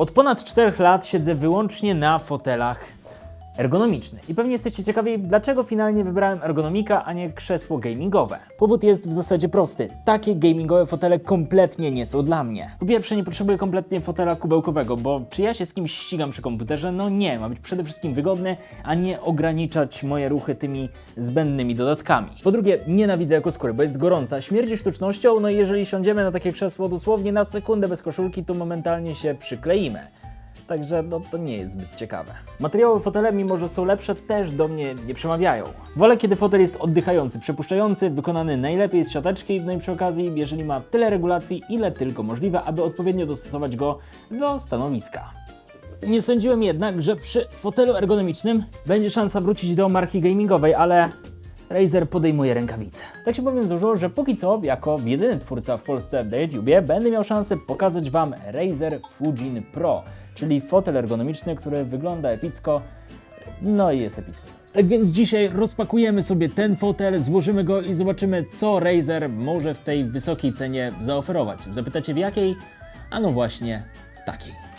Od ponad 4 lat siedzę wyłącznie na fotelach ergonomicznych. I pewnie jesteście ciekawi, dlaczego finalnie wybrałem ergonomika, a nie krzesło gamingowe. Powód jest w zasadzie prosty. Takie gamingowe fotele kompletnie nie są dla mnie. Po pierwsze, nie potrzebuję kompletnie fotela kubełkowego, bo czy ja się z kimś ścigam przy komputerze? No nie, ma być przede wszystkim wygodny, a nie ograniczać moje ruchy tymi zbędnymi dodatkami. Po drugie, nienawidzę jako skóry, bo jest gorąca, śmierdzi sztucznością, no i jeżeli siądziemy na takie krzesło dosłownie na sekundę bez koszulki, to momentalnie się przykleimy. Także no, to nie jest zbyt ciekawe. Materiały fotele, mimo że są lepsze, też do mnie nie przemawiają. Wolę, kiedy fotel jest oddychający, przepuszczający, wykonany najlepiej z siateczki, no i przy okazji, jeżeli ma tyle regulacji, ile tylko możliwe, aby odpowiednio dostosować go do stanowiska. Nie sądziłem jednak, że przy fotelu ergonomicznym będzie szansa wrócić do marki gamingowej, ale Razer podejmuje rękawice. Tak się bowiem złożyło, że póki co, jako jedyny twórca w Polsce na YouTubie, będę miał szansę pokazać Wam Razer Fujin Pro, czyli fotel ergonomiczny, który wygląda epicko, no i jest epicki. Tak więc dzisiaj rozpakujemy sobie ten fotel, złożymy go i zobaczymy, co Razer może w tej wysokiej cenie zaoferować. Zapytacie w jakiej? A no właśnie, w takiej.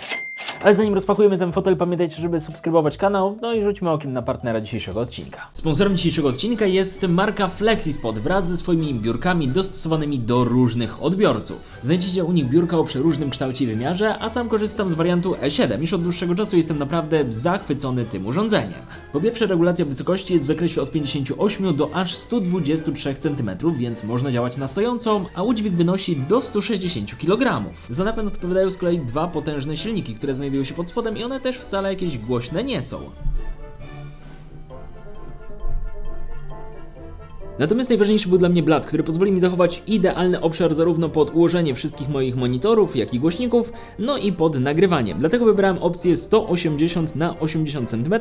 Ale zanim rozpakujemy ten fotel, pamiętajcie, żeby subskrybować kanał, no i rzućmy okiem na partnera dzisiejszego odcinka. Sponsorem dzisiejszego odcinka jest marka FlexiSpot wraz ze swoimi biurkami dostosowanymi do różnych odbiorców. Znajdziecie u nich biurka o przeróżnym kształcie i wymiarze, a sam korzystam z wariantu E7. Już od dłuższego czasu jestem naprawdę zachwycony tym urządzeniem. Po pierwsze, regulacja wysokości jest w zakresie od 58 do aż 123 cm, więc można działać na stojącą, a udźwig wynosi do 160 kg. Za napęd odpowiadają z kolei dwa potężne silniki, które znajdują się pod spodem i one też wcale jakieś głośne nie są. Natomiast najważniejszy był dla mnie blat, który pozwoli mi zachować idealny obszar zarówno pod ułożenie wszystkich moich monitorów, jak i głośników, no i pod nagrywaniem. Dlatego wybrałem opcję 180 na 80 cm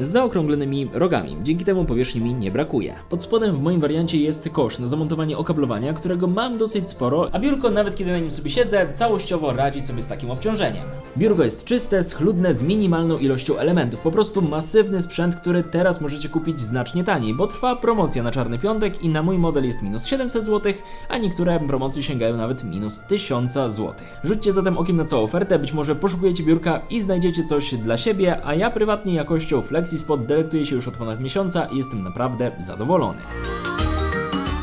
z zaokrąglonymi rogami. Dzięki temu powierzchni mi nie brakuje. Pod spodem w moim wariancie jest kosz na zamontowanie okablowania, którego mam dosyć sporo, a biurko nawet kiedy na nim sobie siedzę, całościowo radzi sobie z takim obciążeniem. Biurko jest czyste, schludne, z minimalną ilością elementów. Po prostu masywny sprzęt, który teraz możecie kupić znacznie taniej, bo trwa promocja na czarny piątek i na mój model jest minus 700 zł, a niektóre promocje sięgają nawet minus 1000 zł. Rzućcie zatem okiem na całą ofertę, być może poszukujecie biurka i znajdziecie coś dla siebie, a ja prywatnie jakością FlexiSpot delektuję się już od ponad miesiąca i jestem naprawdę zadowolony.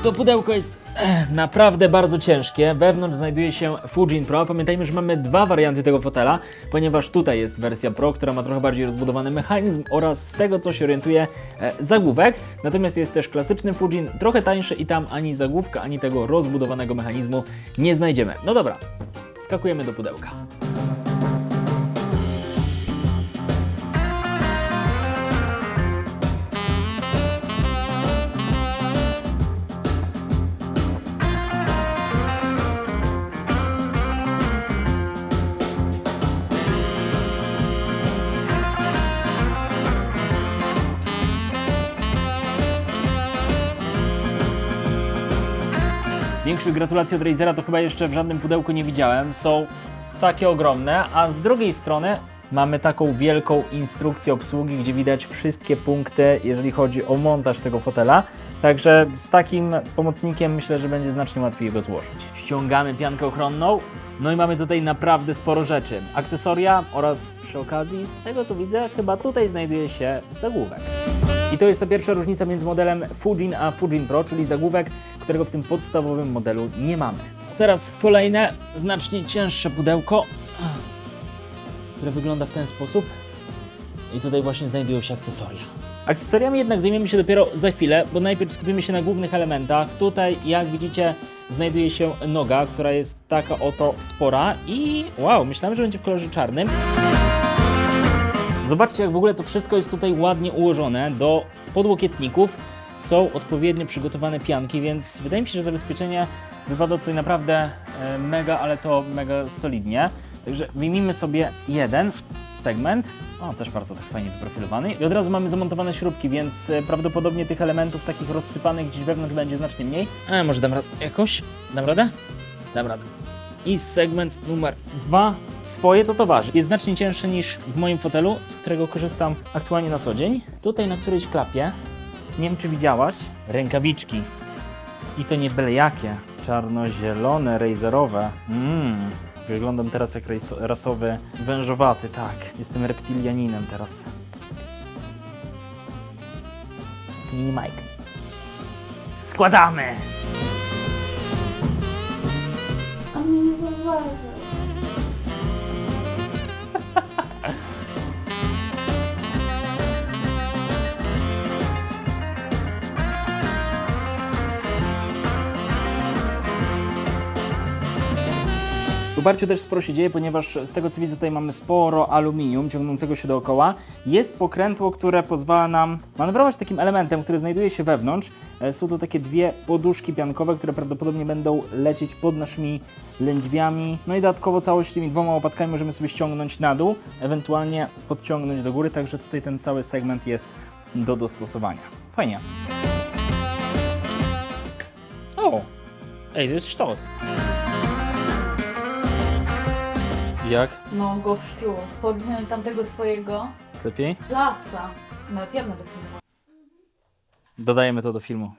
To pudełko jest eh, naprawdę bardzo ciężkie. Wewnątrz znajduje się Fujin Pro. Pamiętajmy, że mamy dwa warianty tego fotela, ponieważ tutaj jest wersja Pro, która ma trochę bardziej rozbudowany mechanizm oraz z tego co się orientuje e, zagłówek. Natomiast jest też klasyczny Fujin, trochę tańszy i tam ani zagłówka, ani tego rozbudowanego mechanizmu nie znajdziemy. No dobra, skakujemy do pudełka. Większych gratulacji od Razera to chyba jeszcze w żadnym pudełku nie widziałem. Są takie ogromne, a z drugiej strony mamy taką wielką instrukcję obsługi, gdzie widać wszystkie punkty, jeżeli chodzi o montaż tego fotela. Także z takim pomocnikiem myślę, że będzie znacznie łatwiej go złożyć. Ściągamy piankę ochronną, no i mamy tutaj naprawdę sporo rzeczy. Akcesoria oraz przy okazji, z tego co widzę, chyba tutaj znajduje się zagłówek. I to jest ta pierwsza różnica między modelem Fujin a Fujin Pro, czyli zagłówek, którego w tym podstawowym modelu nie mamy. Teraz kolejne, znacznie cięższe pudełko, które wygląda w ten sposób. I tutaj właśnie znajdują się akcesoria. Akcesoriami jednak zajmiemy się dopiero za chwilę, bo najpierw skupimy się na głównych elementach. Tutaj, jak widzicie, znajduje się noga, która jest taka oto spora i wow, myślałem, że będzie w kolorze czarnym. Zobaczcie, jak w ogóle to wszystko jest tutaj ładnie ułożone. Do podłokietników są odpowiednio przygotowane pianki, więc wydaje mi się, że zabezpieczenie wypada tutaj naprawdę e, mega, ale to mega solidnie. Także wyjmijmy sobie jeden segment. O, też bardzo tak fajnie wyprofilowany. I od razu mamy zamontowane śrubki, więc e, prawdopodobnie tych elementów takich rozsypanych gdzieś wewnątrz będzie znacznie mniej. A, może dam radę jakoś? Dam radę? Dam radę. I segment numer dwa, swoje to to waży. Jest znacznie cięższy niż w moim fotelu, z którego korzystam aktualnie na co dzień. Tutaj na którejś klapie, nie wiem czy widziałaś, rękawiczki. I to nie byle jakie, czarno-zielone, razerowe. Mmm, Wyglądam teraz jak rasowy wężowaty, tak. Jestem reptilianinem teraz. Mini Mike. Składamy! A mnie nie zauważył. Barciu też sporo się dzieje, ponieważ z tego co widzę tutaj mamy sporo aluminium ciągnącego się dookoła. Jest pokrętło, które pozwala nam manewrować takim elementem, który znajduje się wewnątrz. E, Są to takie dwie poduszki piankowe, które prawdopodobnie będą lecieć pod naszymi lędźwiami. No i dodatkowo całość tymi dwoma łopatkami możemy sobie ściągnąć na dół, ewentualnie podciągnąć do góry, także tutaj ten cały segment jest do dostosowania. Fajnie. O! Ej, to jest sztos. Jak? No gościu, porównaniu tamtego twojego Jest lepiej? lasa. Nawet ja będę filmować. Dodajemy to do filmu.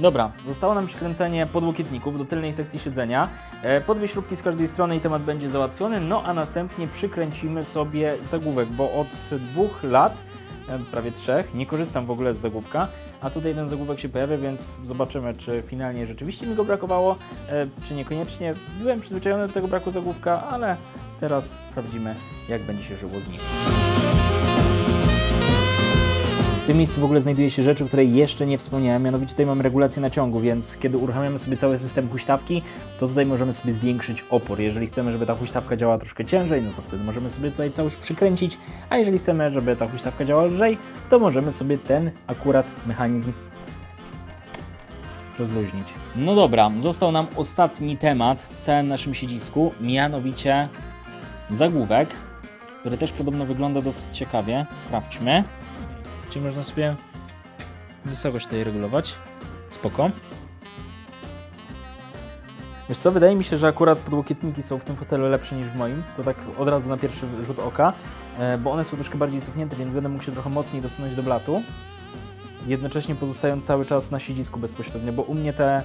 Dobra, zostało nam przykręcenie podłokietników do tylnej sekcji siedzenia. E, Po dwie śrubki z każdej strony i temat będzie załatwiony, no a następnie przykręcimy sobie zagłówek, bo od dwóch lat, e, prawie trzech, nie korzystam w ogóle z zagłówka, a tutaj ten zagłówek się pojawia, więc zobaczymy, czy finalnie rzeczywiście mi go brakowało, e, czy niekoniecznie. Byłem przyzwyczajony do tego braku zagłówka, ale teraz sprawdzimy, jak będzie się żyło z nim. W tym miejscu w ogóle znajduje się rzecz, o której jeszcze nie wspomniałem, mianowicie tutaj mamy regulację naciągu, więc kiedy uruchamiamy sobie cały system huśtawki, to tutaj możemy sobie zwiększyć opór. Jeżeli chcemy, żeby ta huśtawka działała troszkę ciężej, no to wtedy możemy sobie tutaj całość przykręcić, a jeżeli chcemy, żeby ta huśtawka działała lżej, to możemy sobie ten akurat mechanizm rozluźnić. No dobra, został nam ostatni temat w całym naszym siedzisku, mianowicie zagłówek, który też podobno wygląda dosyć ciekawie. Sprawdźmy. Czyli można sobie wysokość tutaj regulować. Spoko. Wiesz co, wydaje mi się, że akurat podłokietniki są w tym fotelu lepsze niż w moim. To tak od razu na pierwszy rzut oka, e, bo one są troszkę bardziej cofnięte, więc będę mógł się trochę mocniej dosunąć do blatu. Jednocześnie pozostając cały czas na siedzisku bezpośrednio, bo u mnie te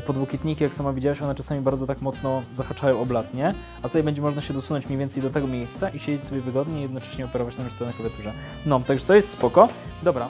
podłokietniki, jak sama widziałaś, one czasami bardzo tak mocno zahaczają o blat, nie? A tutaj będzie można się dosunąć mniej więcej do tego miejsca i siedzieć sobie wygodnie i jednocześnie operować na myszce na klawiaturze. No, także to jest spoko. Dobra.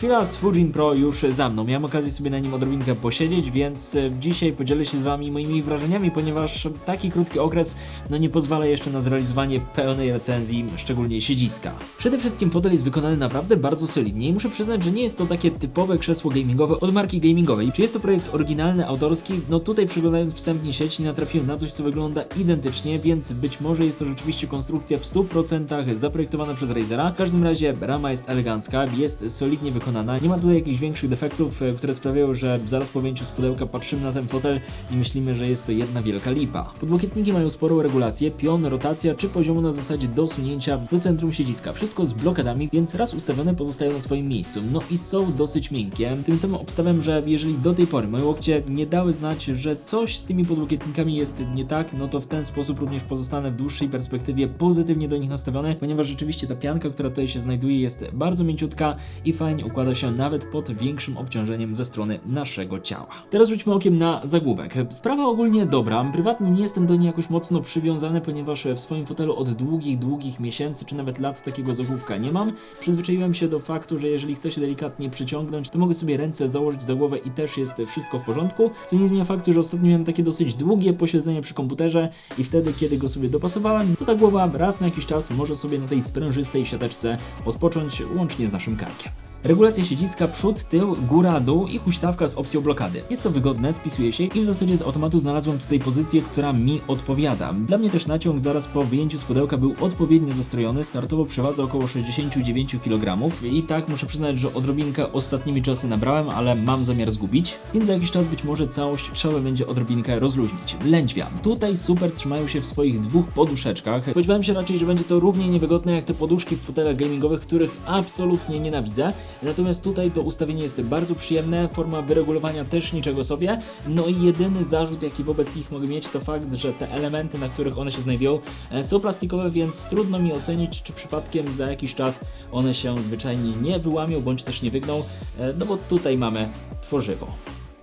Chwila z Fujin Pro już za mną. Miałem okazję sobie na nim odrobinkę posiedzieć, więc e, dzisiaj podzielę się z Wami moimi wrażeniami, ponieważ taki krótki okres no nie pozwala jeszcze na zrealizowanie pełnej recenzji, szczególnie siedziska. Przede wszystkim fotel jest wykonany naprawdę bardzo solidnie i muszę przyznać, że nie jest to takie typowe krzesło gamingowe od marki gamingowej. Czy jest to projekt oryginalny, autorski? No tutaj przeglądając wstępnie sieć nie natrafiłem na coś, co wygląda identycznie, więc być może jest to rzeczywiście konstrukcja w 100% zaprojektowana przez Razera. W każdym razie rama jest elegancka, jest solidnie wykonana, nie ma tutaj jakichś większych defektów, e, które sprawiają, że zaraz po wyjęciu z pudełka patrzymy na ten fotel i myślimy, że jest to jedna wielka lipa. Podłokietniki mają sporą regulację, pion, rotacja czy poziomu na zasadzie dosunięcia do centrum siedziska. Wszystko z blokadami, więc raz ustawione pozostają na swoim miejscu. No i są dosyć miękkie. Tym samym obstawiam, że jeżeli do tej pory moje łokcie nie dały znać, że coś z tymi podłokietnikami jest nie tak, no to w ten sposób również pozostanę w dłuższej perspektywie pozytywnie do nich nastawiony, ponieważ rzeczywiście ta pianka, która tutaj się znajduje jest bardzo mięciutka i fajnie układa się nawet pod większym obciążeniem ze strony naszego ciała. Teraz rzućmy okiem na zagłówek. Sprawa ogólnie dobra, prywatnie nie jestem do niej jakoś mocno przywiązany, ponieważ w swoim fotelu od długich, długich miesięcy czy nawet lat takiego zagłówka nie mam. Przyzwyczaiłem się do faktu, że jeżeli chcę się delikatnie przyciągnąć, to mogę sobie ręce założyć za głowę i też jest wszystko w porządku, co nie zmienia faktu, że ostatnio miałem takie dosyć długie posiedzenie przy komputerze i wtedy, kiedy go sobie dopasowałem, to ta głowa raz na jakiś czas może sobie na tej sprężystej siateczce odpocząć łącznie z naszym karkiem. Regulacja siedziska przód, tył, góra, dół i huśtawka z opcją blokady. Jest to wygodne, spisuje się i w zasadzie z automatu znalazłem tutaj pozycję, która mi odpowiada. Dla mnie też naciąg zaraz po wyjęciu z pudełka był odpowiednio zastrojony, startowo przewadza około 69 kg i tak muszę przyznać, że odrobinkę ostatnimi czasy nabrałem, ale mam zamiar zgubić, więc za jakiś czas być może całość trzeba będzie odrobinkę rozluźnić. Lędźwia. Tutaj super trzymają się w swoich dwóch poduszeczkach. Spodziewałem się raczej, że będzie to równie niewygodne jak te poduszki w fotelach gamingowych, których absolutnie nienawidzę. Natomiast tutaj to ustawienie jest bardzo przyjemne, forma wyregulowania też niczego sobie. No i jedyny zarzut, jaki wobec nich mogę mieć, to fakt, że te elementy, na których one się znajdują, e, są plastikowe, więc trudno mi ocenić, czy przypadkiem za jakiś czas one się zwyczajnie nie wyłamią, bądź też nie wygną, e, no bo tutaj mamy tworzywo.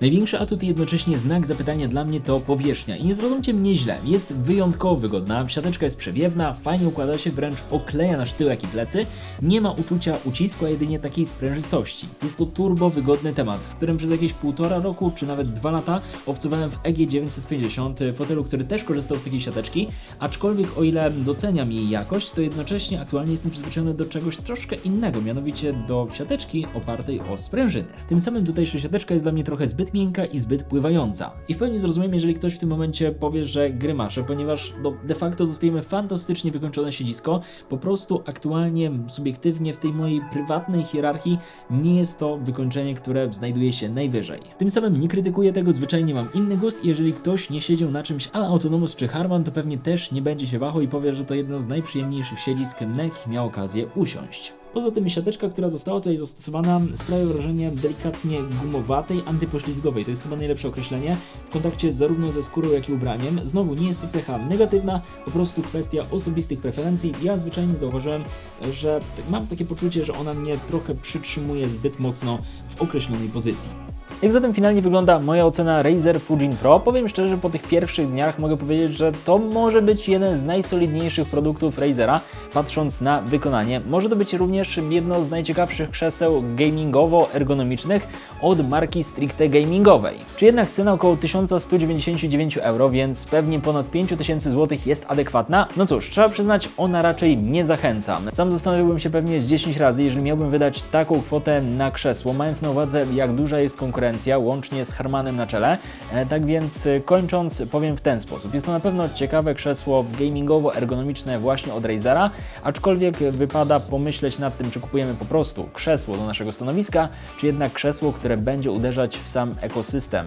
Największy atut i jednocześnie znak zapytania dla mnie to powierzchnia. I nie zrozumcie mnie źle, jest wyjątkowo wygodna, siateczka jest przewiewna, fajnie układa się, wręcz okleja nasz tyłek i plecy, nie ma uczucia ucisku, a jedynie takiej sprężystości. Jest to turbo wygodny temat, z którym przez jakieś półtora roku czy nawet dwa lata obcowałem w EG 950, fotelu, który też korzystał z takiej siateczki, aczkolwiek o ile doceniam jej jakość, to jednocześnie aktualnie jestem przyzwyczajony do czegoś troszkę innego, mianowicie do siateczki opartej o sprężyny. Tym samym tutejsza siateczka jest dla mnie trochę zbyt miękka i zbyt pływająca. I w pełni zrozumiem, jeżeli ktoś w tym momencie powie, że grymasze, ponieważ no, de facto dostajemy fantastycznie wykończone siedzisko, po prostu aktualnie, subiektywnie w tej mojej prywatnej hierarchii nie jest to wykończenie, które znajduje się najwyżej. Tym samym nie krytykuję tego, zwyczajnie mam inny gust i jeżeli ktoś nie siedział na czymś ale Autonomous czy Harman, to pewnie też nie będzie się wahał i powie, że to jedno z najprzyjemniejszych siedzisk, na jakich miał okazję usiąść. Poza tym siateczka, która została tutaj zastosowana, sprawia wrażenie delikatnie gumowatej, antypoślizgowej. To jest chyba najlepsze określenie w kontakcie zarówno ze skórą, jak i ubraniem. Znowu nie jest to cecha negatywna, po prostu kwestia osobistych preferencji. Ja zwyczajnie zauważyłem, że mam takie poczucie, że ona mnie trochę przytrzymuje zbyt mocno w określonej pozycji. Jak zatem finalnie wygląda moja ocena Razer Fujin Pro? Powiem szczerze, po tych pierwszych dniach mogę powiedzieć, że to może być jeden z najsolidniejszych produktów Razera, patrząc na wykonanie. Może to być również jedno z najciekawszych krzeseł gamingowo-ergonomicznych od marki stricte gamingowej. Czy jednak cena około 1199 euro, więc pewnie ponad 5000 zł jest adekwatna? No cóż, trzeba przyznać, ona raczej nie zachęca. Sam zastanowiłbym się pewnie z 10 razy, jeżeli miałbym wydać taką kwotę na krzesło, mając na uwadze, jak duża jest konkurencja, łącznie z Harmanem na czele. E, tak więc e, kończąc, powiem w ten sposób. Jest to na pewno ciekawe krzesło gamingowo-ergonomiczne właśnie od Razera, aczkolwiek wypada pomyśleć nad tym, czy kupujemy po prostu krzesło do naszego stanowiska, czy jednak krzesło, które będzie uderzać w sam ekosystem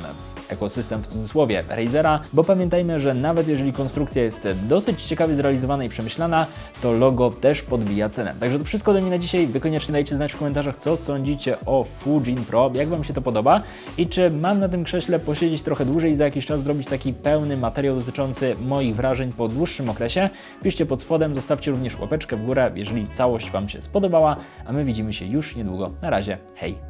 ekosystem w cudzysłowie Razera, bo pamiętajmy, że nawet jeżeli konstrukcja jest dosyć ciekawie zrealizowana i przemyślana, to logo też podbija cenę. Także to wszystko ode mnie na dzisiaj. Wy koniecznie dajcie znać w komentarzach, co sądzicie o Fujin Pro, jak Wam się to podoba i czy mam na tym krześle posiedzieć trochę dłużej i za jakiś czas zrobić taki pełny materiał dotyczący moich wrażeń po dłuższym okresie. Piszcie pod spodem, zostawcie również łapeczkę w górę, jeżeli całość Wam się spodobała, a my widzimy się już niedługo. Na razie, hej!